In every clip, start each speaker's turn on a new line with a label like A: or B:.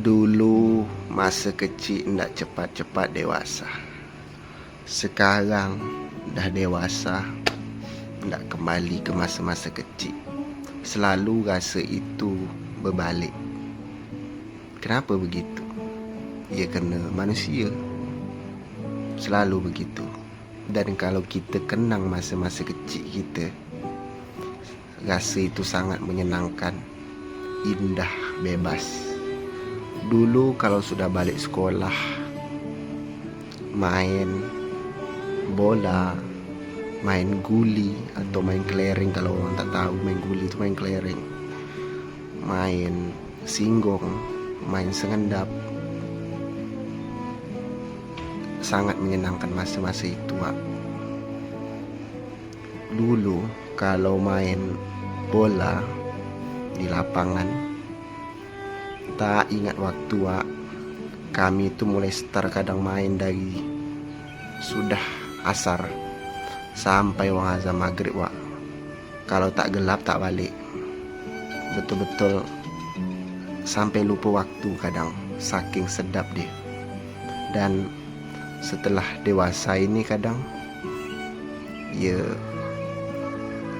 A: Dulu masa kecil nak cepat-cepat dewasa. Sekarang dah dewasa nak kembali ke masa-masa kecil. Selalu rasa itu berbalik. Kenapa begitu? Ya kerana manusia selalu begitu. Dan kalau kita kenang masa-masa kecil kita, rasa itu sangat menyenangkan, indah, bebas. Dulu kalau sudah balik sekolah Main bola Main guli Atau main kelereng Kalau orang tak tahu main guli itu main kelereng Main singgong Main sengendap Sangat menyenangkan masa-masa itu Wak. Dulu kalau main bola Di lapangan tak ingat waktu Wak. Kami itu mulai start kadang main dari sudah asar sampai wang azan maghrib Wak. Kalau tak gelap tak balik. Betul-betul sampai lupa waktu kadang saking sedap dia. Dan setelah dewasa ini kadang ya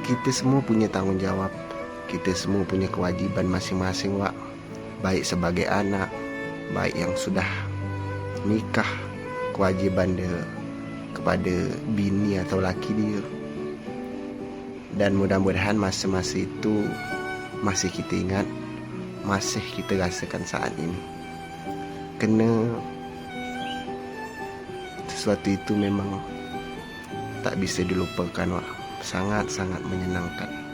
A: kita semua punya tanggungjawab. Kita semua punya kewajiban masing-masing Wak baik sebagai anak, baik yang sudah nikah, kewajiban dia kepada bini atau laki dia. Dan mudah-mudahan masa-masa itu masih kita ingat, masih kita rasakan saat ini. Kena sesuatu itu memang tak bisa dilupakan, Wak. Sangat-sangat menyenangkan.